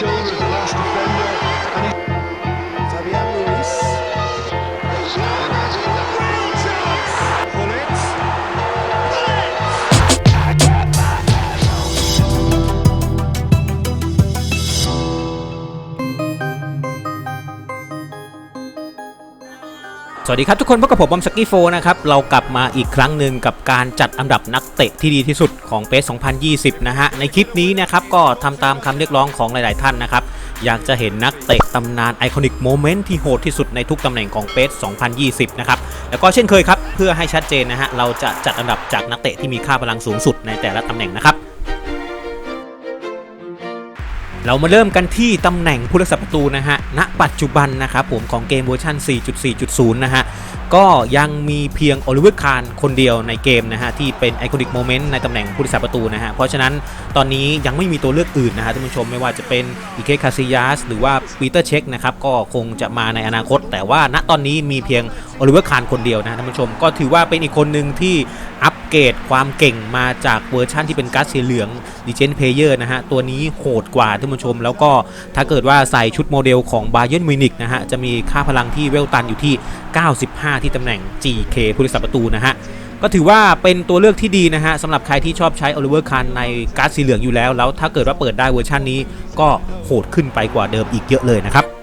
shoulders. สวัสดีครับทุกคนพบกับผมบอมสกี้โฟนะครับ เรากลับมาอีกครั้งหนึ่งกับการจัดอันดับนักเตะที่ดีที่สุดของเปส2020 นะฮะ ในคลิปนี้นะครับ ก็ทำตามคำเรียกร้องของหลาย ๆ ท่านนะครับ อยากจะเห็นนักเตะตำนานไอคอนิกโมเมนต์ที่โหดที่สุดในทุกตำแหน่งของเปส2020 นะครับ แล้วก็เช่นเคยครับ เพื่อให้ชัดเจนนะฮะ เราจะจัดอันดับจากนักเตะที่มีค่าพลังสูงสุดในแต่ละตำแหน่งนะครับ เรามาเริ่มกันที่ตำแหน่งผู้รักษาประตูนะฮะ ณ ปัจจุบันนะครับผมของเกมเวอร์ชัน4.4.0 นะฮะ ก็ยังมีเพียงโอลิเวอร์คารคนเดียวในเกมนะฮะ ที่เป็นไอคอนิกโมเมนต์ในตำแหน่งผู้รักษาประตูนะฮะ เพราะฉะนั้นตอนนี้ยังไม่มีตัวเลือกอื่นนะฮะท่านผู้ชมไม่ว่าจะเป็นอิเคคาซิยัสหรือว่าปีเตอร์เช็คนะครับ ก็คงจะมาในอนาคต แต่ว่าณตอนนี้มีเพียงโอลิเวอร์คารคนเดียวนะฮะท่านผู้ชมก็ถือว่าเป็นอีกคนหนึ่งที่อั เกรดความเก่งมาจากเวอร์ชันที่เป็นการ์ดสีเหลืองดิเจนเพเยอร์นะฮะ ตัวนี้โหดกว่าท่านผู้ชม แล้วก็ถ้าเกิดว่าใส่ชุดโมเดลของบาเย r n นมิวนิกนะฮะ จะมีค่าพลังที่เวลตันอยู่ที่ 95 ที่ตำแหน่ง GK ผู้รักษาประตูนะฮะก็ถือว่าเป็นตัวเลือกที่ดีนะฮะสำหรับใครที่ชอบใช้อลิเวอร์คันในการ์ดสีเหลืองอยู่แล้ว แล้วถ้าเกิดว่าเปิดได้เวอร์ชันนี้ก็โหดขึ้นไปกว่าเดิมอีกเยอะเลยนะครับ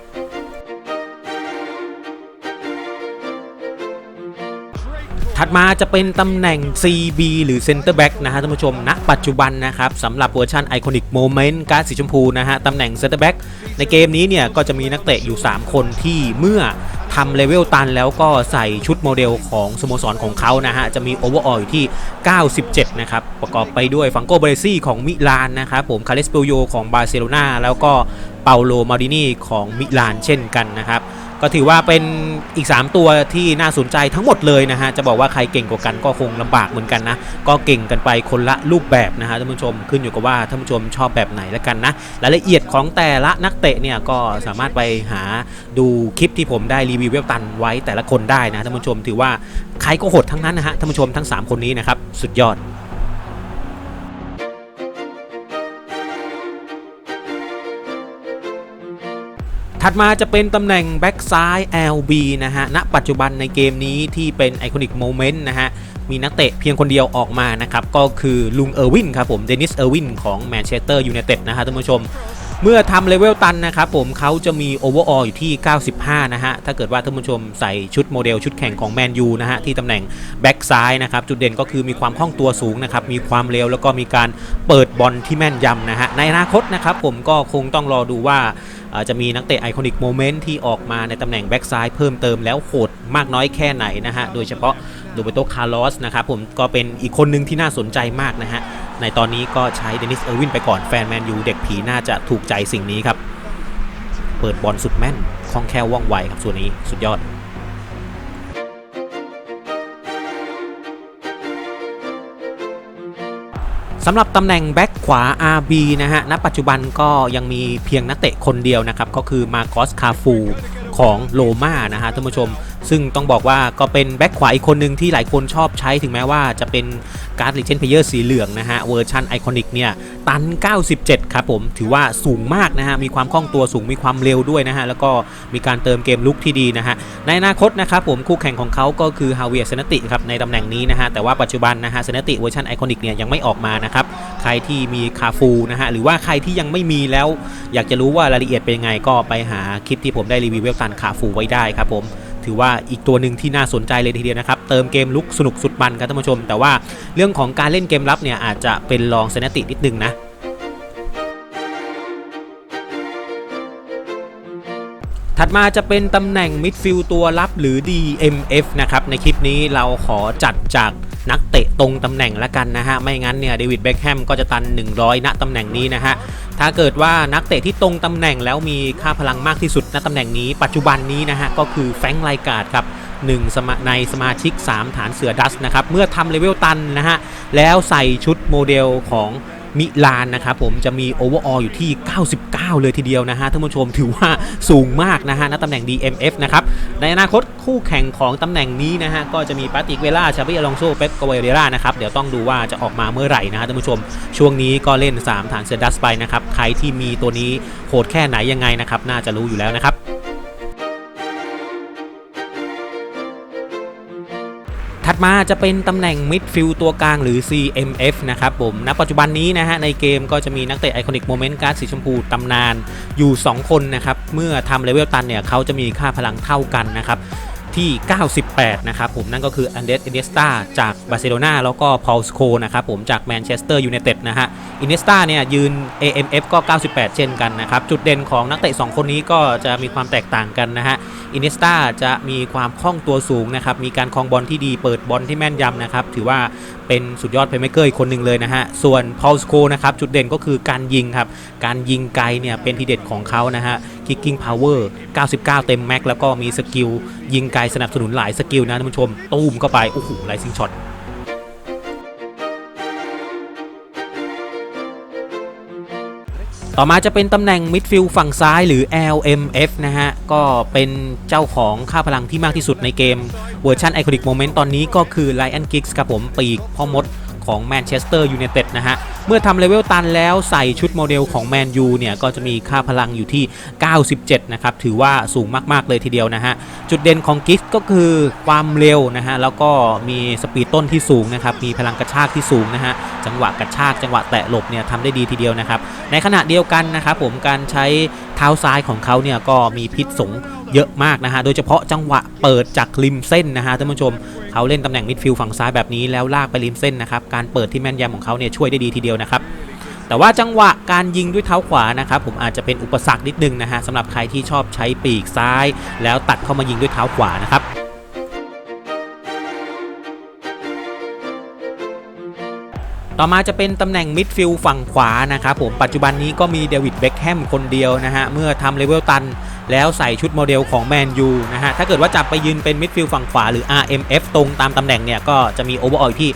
ถัดมาจะเป็นตำแหน่ง CB หรือ Center Back นะฮะท่านผู้ชมณปัจจุบันนะครับสำหรับเวอร์ชัน Iconic Moment การ์สีชมพูนะฮะตำแหน่ง Center Back ในเกมนี้เนี่ยก็จะมีนักเตะอยู่ 3 คนที่เมื่อทำเลเวลตันแล้วก็ใส่ชุดโมเดลของสโมสรของเขานะฮะ จะมีโอเวอร์ออยที่ 97 นะครับ ประกอบไปด้วยฟังโกเบรซี่ของมิลานนะครับผมคาเลสเปโยของบาร์เซโลนาแล้วก็เปาโลมาดินีของมิลานเช่นกันนะครับ ก็ถือว่าเป็นอีก 3 ตัวที่น่าสนใจทั้งหมดเลยนะฮะ จะบอกว่าใครเก่งกว่ากันก็คงลำบากเหมือนกันนะ ก็เก่งกันไปคนละรูปแบบนะฮะท่านผู้ชมขึ้นอยู่กับว่าท่านผู้ชมชอบแบบไหนแล้วกันนะรายละเอียดของแต่ละนักเตะเนี่ยก็สามารถไปหาดูคลิปที่ผมได้รีวิวเวลตันไว้แต่ละคนได้นะท่านผู้ชมถือว่าใครก็โหดทั้งนั้นนะฮะท่านผู้ชมทั้ง 3 คนนี้นะครับสุดยอด ถัดมาจะเป็นตำแหน่งแบ็กซ้าย LB นะฮะ ณ ปัจจุบันในเกมนี้ที่เป็นไอคอนิกโมเมนต์นะฮะ มีนักเตะเพียงคนเดียวออกมานะครับ ก็คือลุงเออร์วินครับผม เดนิส เออร์วินของแมนเชสเตอร์ยูไนเต็ดนะฮะท่านผู้ชม เมื่อทำเลเวลตันนะครับผมเขาจะมีโอเวอร์ออลอยู่ที่ 95 นะฮะ ถ้าเกิดว่าท่านผู้ชมใส่ชุดโมเดลชุดแข่งของแมนยูนะฮะ ที่ตำแหน่งแบ็กซ้ายนะครับ จุดเด่นก็คือมีความคล่องตัวสูงนะครับ มีความเร็วแล้วก็มีการเปิดบอลที่แม่นยำนะฮะ ในอนาคตนะครับผมก็คงต้องรอดูว่าจะมีนักเตะไอคอนิกโมเมนต์ที่ออกมาในตำแหน่งแบ็กซ้ายเพิ่มเติมแล้วโหดมากน้อยแค่ไหนนะฮะ โดยเฉพาะโรเบโตคาร์ลอสนะครับผมก็เป็นอีกคนหนึ่งที่น่าสนใจมากนะฮะ ในตอนนี้ก็ใช้เดนิสเออร์วินไปก่อนแฟนแมนยูเด็กผีน่าจะถูกใจสิ่งนี้ครับ เปิดบอลสุดแม่นคล่องแคล่วว่องไวครับส่วนนี้สุดยอดสำหรับตำแหน่งแบ็กขวา RB นะฮะ ณ ปัจจุบันก็ยังมีเพียงนักเตะคนเดียวนะครับ ก็คือมาโกสคาฟูของโลมานะฮะท่านผู้ชม ซึ่งต้องบอกว่าก็เป็นแบ็กขวาอีกคนหนึ่งที่หลายคนชอบใช้ถึงแม้ว่าจะเป็นการ์ดลิเจนเพเยอร์สีเหลืองนะฮะเวอร์ชันไอคอนิกเนี่ยตัน 97 ครับผมถือว่าสูงมากนะฮะ มีความคล่องตัวสูงมีความเร็วด้วยนะฮะ แล้วก็มีการเติมเกมลุกที่ดีนะฮะ ในอนาคตนะครับผมคู่แข่งของเขาก็คือฮาเวียร์เซนติครับในตำแหน่งนี้นะฮะ แต่ว่าปัจจุบันนะฮะเซนติเวอร์ชันไอคอนิกเนี่ยยังไม่ออกมานะครับ ใครที่มีคาฟูนะฮะ หรือว่าใครที่ยังไม่มีแล้ว อยากจะรู้ว่ารายละเอียดเป็นยังไงก็ไปหาคลิปที่ผมได้รีวิวเวลตันคาฟูไว้ได้ครับผม ถือว่าอีกตัวหนึ่งที่น่าสนใจเลยทีเดียวนะครับ เติมเกมลุกสนุกสุดมันครับท่านผู้ชม แต่ว่าเรื่องของการเล่นเกมรับเนี่ยอาจจะเป็นรองเซนตินิดนึงนะถัดมาจะเป็นตำแหน่งมิดฟิลด์ตัวรับหรือ DMF นะครับ ในคลิปนี้เราขอจัดจากนักเตะตรงตำแหน่งละกันนะฮะ ไม่งั้นเนี่ยเดวิดเบคแฮมก็จะตัน 100 ณตำแหน่งนี้นะฮะ ถ้าเกิดว่านักเตะที่ตรงตำแหน่งแล้วมีค่าพลังมากที่สุดณตำแหน่งนี้ ปัจจุบันนี้นะฮะก็คือแฟงไลกาดครับหนึ่งสมาในสมาชิก 3 ฐานเสือดัสนะครับเมื่อทำเลเวลตันนะฮะแล้วใส่ชุดโมเดลของ มิลานนะครับผมจะมีโอเวอร์ออลอยู่ที่ 99 เลยทีเดียวนะฮะท่านผู้ชมถือว่าสูงมากนะฮะณตำแหน่ง DMF นะครับในอนาคตคู่แข่งของตำแหน่งนี้นะฮะก็จะมีปาติกเวล่าชาบิอลองโซเป๊ปกาเวเรรานะครับเดี๋ยวต้องดูว่าจะออกมาเมื่อไหร่นะฮะท่านผู้ชม ช่วงนี้ก็เล่น 3 ฐานเซดัสไปนะครับใครที่มีตัวนี้โหดแค่ไหนยังไงนะครับน่าจะรู้อยู่แล้วนะครับ ถัดมาจะเป็นตำแหน่งมิดฟิลด์ตัวกลางหรือ CMF นะครับผมณปัจจุบันนี้นะฮะในเกมก็จะมีนักเตะไอคอนิกโมเมนต์การ์ดสีชมพูตำนานอยู่ 2 คนนะครับ เมื่อทำเลเวลตันเนี่ยเขาจะมีค่าพลังเท่ากันนะครับที่ 98 นะครับผมนั่นก็คืออันเดสอินเนสตาจากบาร์เซโลนาแล้วก็พอลสโคนะครับผมจากแมนเชสเตอร์ยูไนเต็ดนะฮะอินเนสตาเนี่ยยืน AMF ก็ 98 เช่นกันนะครับ จุดเด่นของนักเตะ 2 คนนี้ก็จะมีความแตกต่างกันนะฮะ อินเนสตาจะมีความคล่องตัวสูงนะครับ มีการคลองบอลที่ดีเปิดบอลที่แม่นยำนะครับ ถือว่าเป็นสุดยอดเพลย์เมเกอร์อีกคนหนึ่งเลยนะฮะ ส่วนพอลสโคนะครับ จุดเด่นก็คือการยิงครับ การยิงไกลเนี่ยเป็นทีเด็ดของเขานะฮะคิกกิ้งพาวเวอร์ 99 เต็มแม็กแล้วก็มีสกิลยิงไกลสนับสนุนหลายสกิลนะท่านผู้ชม ตูมเข้าไป โอ้โหไลซิงช็อต ต่อมาจะเป็นตำแหน่งมิดฟิลด์ฝั่งซ้ายหรือ LMF นะฮะ ก็เป็นเจ้าของค่าพลังที่มากที่สุดในเกม เวอร์ชันไอคอนิกโมเมนต์ตอนนี้ก็คือ Lion Giggs ครับผมปีกพ่อมดของแมนเชสเตอร์ยูไนเต็ดนะฮะ เมื่อทำเลเวลตันแล้วใส่ชุดโมเดลของแมนยูเนี่ยก็จะมีค่าพลังอยู่ที่ 97 นะครับ ถือว่าสูงมาก ๆ เลยทีเดียวนะฮะ จุดเด่นของกิฟก็คือความเร็วนะฮะ แล้วก็มีสปีดต้นที่สูงนะครับ มีพลังกระชากที่สูงนะฮะ จังหวะกระชากจังหวะแตะหลบเนี่ยทำได้ดีทีเดียวนะครับ ในขณะเดียวกันนะครับผมการใช้เท้าซ้ายของเขาเนี่ยก็มีพิษสงเยอะมากนะฮะ โดยเฉพาะจังหวะเปิดจากริมเส้นนะฮะท่านผู้ชม เขาเล่นตำแหน่งมิดฟิลด์ฝั่งซ้ายแบบนี้แล้วลากไปริมเส้นนะครับ การเปิดที่แม่นยำของเขาเนี่ยช่วยได้ดีทีเดียวนะครับแต่ว่าจังหวะการยิงด้วยเท้าขวานะครับผมอาจจะเป็นอุปสรรคนิดนึงนะฮะสำหรับใครที่ชอบใช้ปีกซ้าย แล้วตัดเข้ามายิงด้วยเท้าขวานะครับต่อมาจะเป็นตำแหน่งมิดฟิลด์ฝั่งขวานะครับผมปัจจุบันนี้ก็มีเดวิดเบ็คแฮมคนเดียวนะฮะเมื่อทำเลเวลตัน แล้วใส่ชุดโมเดลของแมนยูนะฮะ ถ้าเกิดว่าจับไปยืนเป็นมิดฟิลด์ฝั่งขวาหรือ RMF ตรงตามตำแหน่งเนี่ย ก็จะมีโอเวอร์ออลที่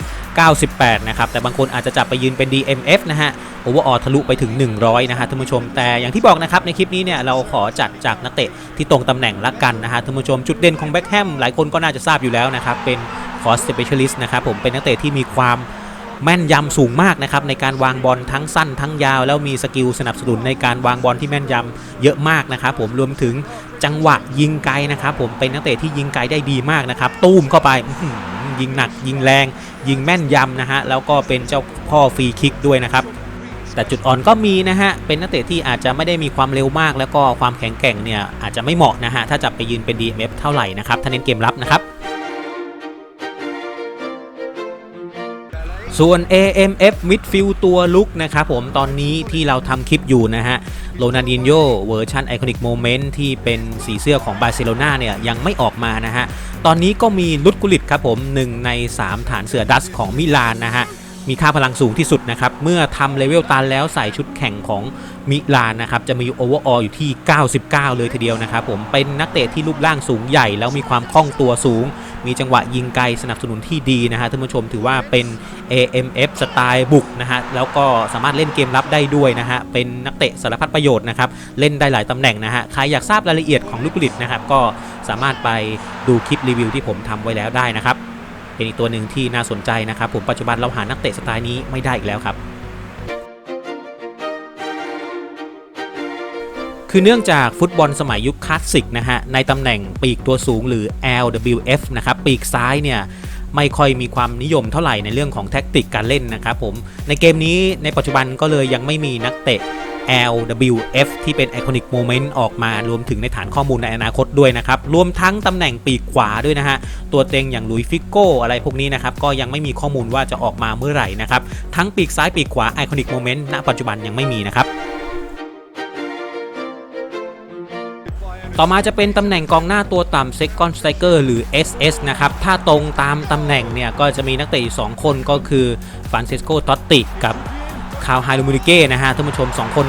98 นะครับ แต่บางคนอาจจะจับไปยืนเป็น DMF นะฮะ โอเวอร์ออทะลุไปถึง 100 นะฮะท่านผู้ชม แต่อย่างที่บอกนะครับ ในคลิปนี้เนี่ย เราขอจัดจากนักเตะที่ตรงตำแหน่งละกันนะฮะท่านผู้ชม จุดเด่นของแบ็คแฮมหลายคนก็น่าจะทราบอยู่แล้วนะครับ เป็นคอสเปเชียลิสต์นะครับผม เป็นนักเตะที่มีความ แม่นยำสูงมากนะครับในการวางบอลทั้งสั้นทั้งยาว แล้วมีสกิลสนับสนุนในการวางบอลที่แม่นยำเยอะมากนะครับผมรวมถึงจังหวะยิงไกลนะครับผมเป็นนักเตะที่ยิงไกลได้ดีมากนะครับตู้มเข้าไปยิงหนักยิงแรง ยิงแม่นยำนะฮะแล้วก็เป็นเจ้าพ่อฟรีคิกด้วยนะครับแต่จุดอ่อนก็มีนะฮะ เป็นนักเตะที่อาจจะไม่ได้มีความเร็วมาก แล้วก็ความแข็งแกร่งเนี่ยอาจจะไม่เหมาะนะฮะ ถ้าจับไปยืนเป็น DMF เท่าไหร่นะครับ ถ้าเน้นเกมรับนะครับ ส่วน AMF Midfield ตัวลุกนะครับผมตอนนี้ที่เราทำคลิปอยู่นะฮะโรนัลดินโยเวอร์ชัน Iconic Moment ที่เป็นสีเสื้อของบาร์เซโลนาเนี่ยยังไม่ออกมานะฮะ ตอนนี้ก็มีลุดกุลิตครับผมหนึ่งใน 3 ฐานเสือดัสของมิลานนะฮะ มีค่าพลังสูงที่สุดนะครับ เมื่อทำเลเวลตันแล้วใส่ชุดแข่งของมิลานนะครับ จะมีโอเวอร์ออลอยู่ที่ 99 เลยทีเดียวนะครับผมเป็นนักเตะที่รูปร่างสูงใหญ่แล้วมีความคล่องตัวสูง มีจังหวะยิงไกลสนับสนุนที่ดีนะฮะท่านผู้ชมถือว่าเป็น AMF สไตล์บุกนะฮะแล้วก็สามารถเล่นเกมรับได้ด้วยนะฮะเป็นนักเตะสารพัดประโยชน์นะครับเล่นได้หลายตำแหน่งนะฮะใครอยากทราบรายละเอียดของลูกกลิตนะครับก็สามารถไปดูคลิปรีวิวที่ผมทำไว้แล้วได้นะครับเป็นอีกตัวหนึ่งที่น่าสนใจนะครับผมปัจจุบันเราหานักเตะสไตล์นี้ไม่ได้อีกแล้วครับ คือเนื่องจากฟุตบอลสมัยยุคคลาสสิกนะฮะ ในตำแหน่งปีกตัวสูงหรือ LWF นะครับ ปีกซ้ายเนี่ยไม่ค่อยมีความนิยมเท่าไหร่ในเรื่องของแท็กติกการเล่นนะครับผม ในเกมนี้ในปัจจุบันก็เลยยังไม่มีนักเตะ LWF ที่เป็น Iconic Moment ออกมารวมถึงในฐานข้อมูลในอนาคตด้วยนะครับ รวมทั้งตำแหน่งปีกขวาด้วยนะฮะ ตัวเต็งอย่างลุยฟิโก้อะไรพวกนี้นะครับ ก็ยังไม่มีข้อมูลว่าจะออกมาเมื่อไหร่นะครับ ทั้งปีกซ้ายปีกขวา Iconic Moment ณปัจจุบันยังไม่มีนะครับ ต่อมาจะเป็นตำแหน่งกองหน้าตัวต่ำเซ็กอนสไตรเกอร์หรือ SS นะครับ ถ้าตรงตามตำแหน่งเนี่ย ก็จะมีนักเตะอยู่2คนก็คือฟรานเซสโกตอตติกับคาวไฮลูมินิเก้นะฮะท่านผู้ชม 2 คน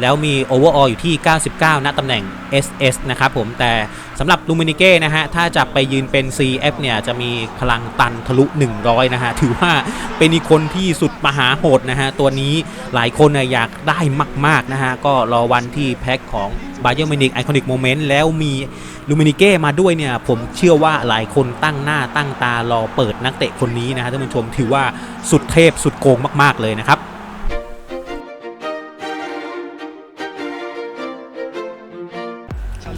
แล้วมเดลชุดแข่งของสโมสรตัวเองเนี่ยจะมีบัฟแล้วมีโอเวอร์อออยู่ที่ 99 ณตำแหน่ง SS นะครับผมแต่สำหรับลูมินิเก้นะฮะ ถ้าจับไปยืนเป็น CF เนี่ย จะมีพลังตันทะลุ 100 นะฮะ ถือว่าเป็นอีกคนที่สุดมหาโหดนะฮะ ตัวนี้หลายคนน่ะอยากได้มาก ๆ นะฮะ ก็รอวันที่แพ็คของบาเยอร์มินิกไอคอนิกโมเมนต์แล้วมีลูมินิเก้มาด้วยเนี่ย ผมเชื่อว่าหลายคนตั้งหน้าตั้งตารอเปิดนักเตะคนนี้นะฮะท่านผู้ชมถือว่าสุดเทพสุดโกงมาก ๆ เลยนะครับ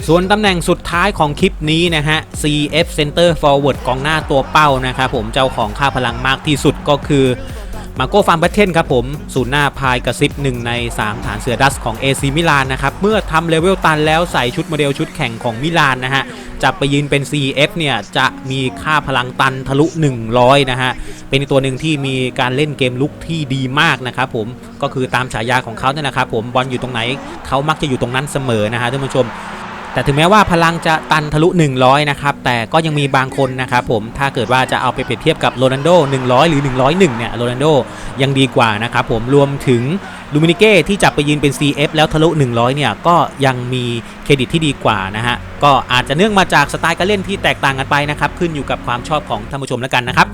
ส่วนตำแหน่งสุดท้ายของคลิปนี้นะฮะ CF Center Forward กองหน้าตัวเป้านะครับผมเจ้าของค่าพลังมากที่สุดก็คือมาโก้ฟาร์มบัตเทนครับผมศูนย์หน้าพายกระซิบหนึ่งใน 3 ฐานเสือดัสของ AC มิลานนะครับ เมื่อทำเลเวลตันแล้วใส่ชุดโมเดลชุดแข่งของมิลานนะฮะ จะไปยืนเป็น CF เนี่ย จะมีค่าพลังตันทะลุ 100 นะฮะ เป็นตัวหนึ่งที่มีการเล่นเกมลุกที่ดีมากนะครับผมก็คือตามฉายาของเขาเนี่ยนะครับผมบอลอยู่ตรงไหนเขามักจะอยู่ตรงนั้นเสมอนะฮะท่านผู้ชม แต่ถึงแม้ว่าพลังจะตันทะลุ 100 นะครับ แต่ก็ยังมีบางคนนะครับผมถ้าเกิดว่าจะเอาไปเปรียบเทียบกับโรนัลโด 100 หรือ 101 เนี่ยโรนัลโดยังดีกว่านะครับผมรวมถึงลูมินิเก้ที่จับไปยืนเป็น CF แล้วทะลุ 100 เนี่ยก็ยังมีเครดิตที่ดีกว่านะฮะก็อาจจะเนื่องมาจากสไตล์การเล่นที่แตกต่างกันไปนะครับขึ้นอยู่กับความชอบของท่านผู้ชมแล้วกันนะครับ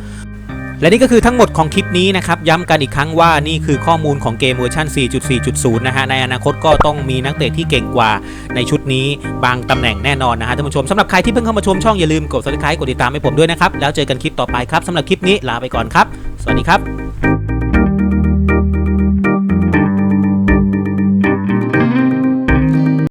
และนี่ก็คือทั้งหมดของคลิปนี้นะครับย้ำกันอีกครั้งว่านี่คือข้อมูลของเกมเวอร์ชัน 4.4.0 นะฮะในอนาคตก็ต้องมีนักเตะที่เก่งกว่าในชุดนี้บางตำแหน่งแน่นอนนะฮะท่านผู้ชมสำหรับใครที่เพิ่งเข้ามาชมช่องอย่าลืมกด subscribe กดติดตามให้ผมด้วยนะครับแล้วเจอกันคลิปต่อไปครับสำหรับคลิปนี้ลาไปก่อนครับ สวัสดีครับ